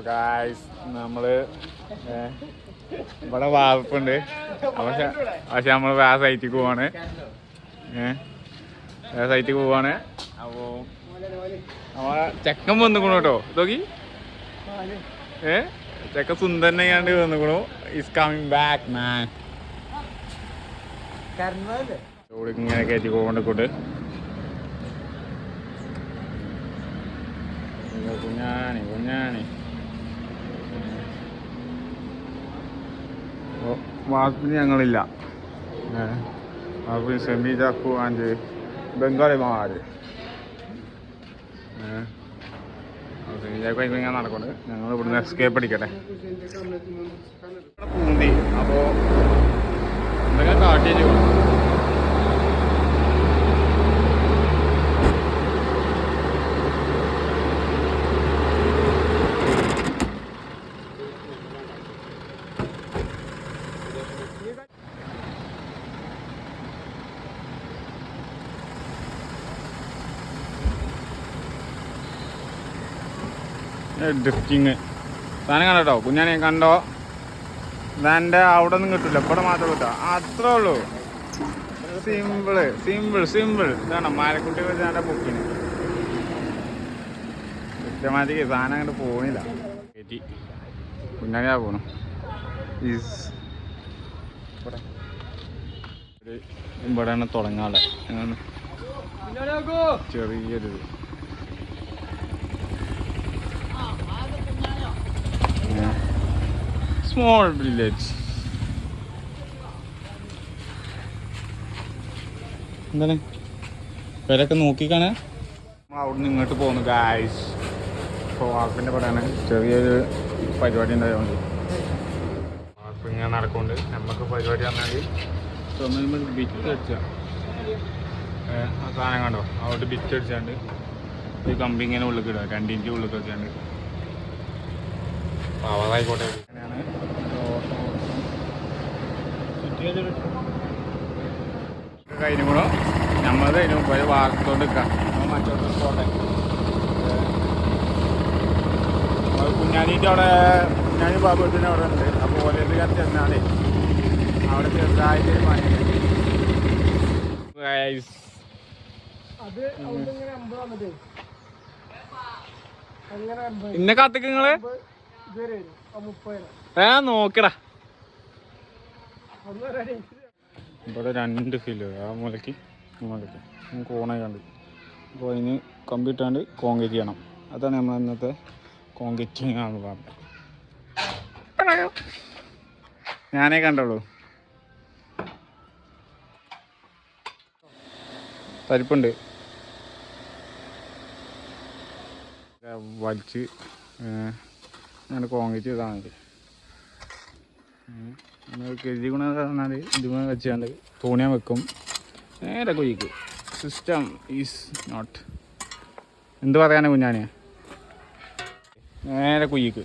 അപ്പൊ ഗായ്സ് നമ്മൾ ഏ, ഇവിടെ വാർപ്പുണ്ട്. പക്ഷെ പക്ഷെ നമ്മൾ വേറെ സൈറ്റിക്ക് പോവാണ്. ഏഹ് വേറെ സൈറ്റിക്ക് പോവാണ്. അപ്പോ നമ്മളെ ചെക്കൻ വന്നിക്കണു കേട്ടോ. നോക്കി ഏ ചെക്കൻ സുന്ദരനെ കണ്ട് വന്നിക്കണു ഇസ് കമ്മിങ് ബാക്ക് മാൻ ഇവിടെ ഇങ്ങനെ കയറ്റി പോകൊണ്ടിക്കൊണ്ട് കുഞ്ഞാണി കുഞ്ഞാണി. വാർപ്പിന് ഞങ്ങളില്ല. വാർപ്പിന് സെമി ചാക്കു ആൻഡ് സെമി ചാക്കു ഇങ്ങനെ നടക്കുന്നത് ഞങ്ങൾ ഇവിടുന്ന് എസ്കേപ്പ് അടിക്കട്ടെ. പൂന്തി അപ്പോ എന്തൊക്കെ കാട്ടിച്ചു ഡ്രിഫ്റ്റിങ് സാധനം കണ്ടോ? കുഞ്ഞാനെ കണ്ടോ? ഇതെന്റെ അവിടെ ഒന്നും കിട്ടില്ല ഇവിടെ മാത്രം കിട്ടുക അത്രേ ഉള്ളൂ. സിമ്പിൾ സിമ്പിൾ സിമ്പിൾ ഇതാണ് മാലക്കുട്ടി വെച്ചാന്റെ ബുക്കിന് കൃത്യമാതിക്ക് സാധനം അങ്ങോട്ട് പോണില്ല. കയറ്റി. കുഞ്ഞാനിയാ പോണു. ഈസ് ഇവിടെയാണ് തുടങ്ങാളെ ചെറിയൊരു ഇത്. village. എന്താണ്? പേരൊക്കെ നോക്കിക്കാണ്. അവിടെ നിന്ന് ഇങ്ങോട്ട് പോകുന്നു ഗായ്സ് ഇപ്പോൾ വാർപ്പിന്റെ പടമാണ് ചെറിയൊരു പരിപാടി ഉണ്ടായതുകൊണ്ട്. വാർപ്പ് ഇങ്ങനെ നടക്കുന്നുണ്ട്. നമുക്ക് പരിപാടി പറഞ്ഞാൽ ചുമരുമ്പോൾ ബിറ്റ് അടിച്ച. ആ സാധനം കണ്ടോ? അവിടെ ബിറ്റ് അടിച്ചാണ്ട് ഈ കമ്പി ഇങ്ങനെ ഉള്ളിൽ ഇടുക രണ്ടിന്റെ ഉള്ളിൽ വെച്ചാണ്ട്. പാവാതായിക്കോട്ടെ അങ്ങനെയാണ് കഴിഞ്ഞുകൂടോ നമ്മളത് അതിന് മുമ്പ് വാർത്തോണ്ട് നിൽക്കാം മറ്റോട്ട് പോട്ടെ. കുഞ്ഞാനീന്റെ അവിടെ കുഞ്ഞാനി ബാബുത്തിന് അവിടെ ഉണ്ട്. അപ്പോൾ ഞാൻ ചെന്നാലേ അവിടെ ചെറുതായിട്ട് ഒരു പണി ഇന്നെ കാത്തിക്ക് നിങ്ങൾ? ഏ നോക്കടാ. ഇവിടെ രണ്ട് ഫില്ല് ആ മൂലക്ക് ഈ മുലക്ക്. നമുക്ക് ഓണായി കണ്ട്. അപ്പോൾ അതിന് കമ്പിട്ടാണ്ട് കോൺക്രീറ്റ് ചെയ്യണം. അതാണ് നമ്മൾ ഇന്നത്തെ കോൺക്രീറ്റിങ് ആണ് പറഞ്ഞത് ഞാനേ കണ്ടുള്ളൂ. തരിപ്പുണ്ട് വലിച്ച് ഞാൻ കോൺക്രീറ്റ് ചെയ്താൽ മതി. നമ്മൾ ഗുണം പറഞ്ഞാൽ ഇതുമേ വെച്ചാണ്ട് തോണിയാൻ വെക്കും. നേരെ കുഴിക്കും സിസ്റ്റം ഈസ് നോട്ട് എന്ത് പറയാനാ കുഞ്ഞാനെ? നേരെ കുയ്യിക്ക്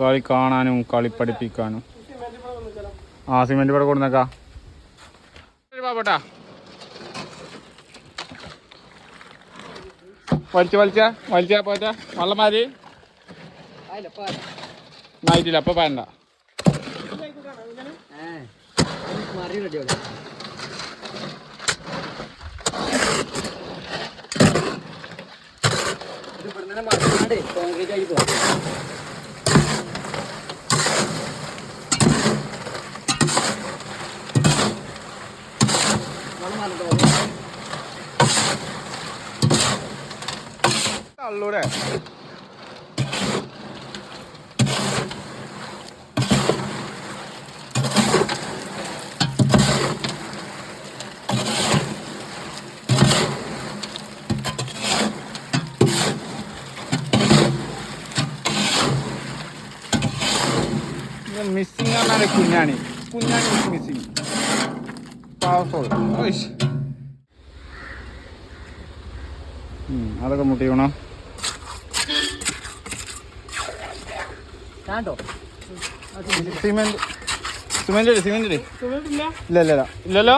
കളി കാണാനും കളി പഠിപ്പിക്കാനും. ആ സിമെന്റ് ഇവിടെ കൊടുന്നേക്കാ പാപ്പട്ടാ വലിച്ച വലിച്ച വലിച്ച പോറ്റ വള്ളമാരി. ആയിട്ടില്ല അപ്പൊ വേണ്ട മറി റെഡി ഇത് ഇവിടെ മറിക്കാണ്ടേ കോൺക്രീറ്റ് ആയി തള്ളൂടെ മിസ്സിങ് എന്നാണ് കുഞ്ഞാണി. കുഞ്ഞാണി മിസ്സിങ് പവർഫുൾ അതൊക്കെ മുട്ടിക്കണോ കാണ്ടോ സിമെന്റ് സിമെന്റ് സിമെന്റ് ഇല്ല. ഇല്ല ഇല്ലല്ലോ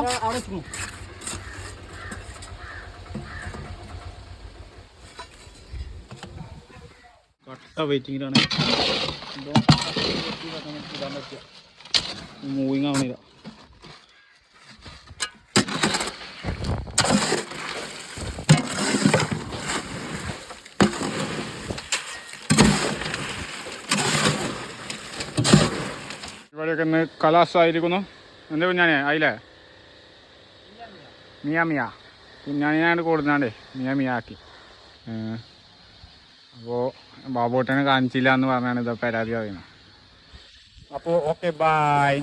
കട്ട വെയിറ്റിങ്ങിലാണ് മൂവിങ് ആവണില്ല. ഇവിടെയൊക്കെ ഇന്ന് കലാസായിരിക്കുന്നു. എന്താ കുഞ്ഞാനെ ആയില്ലേ? മിയ മിയ. കുഞ്ഞാണിനാണ് കൂടുന്നാണ്ടേ മിയ മിയ ആക്കി അപ്പോൾ ബാബോട്ടനെ കാണിച്ചില്ല എന്ന് പറഞ്ഞാണ് ഇത് പരാതി പറയുന്നത്. അപ്പോൾ ഓക്കെ ബായ്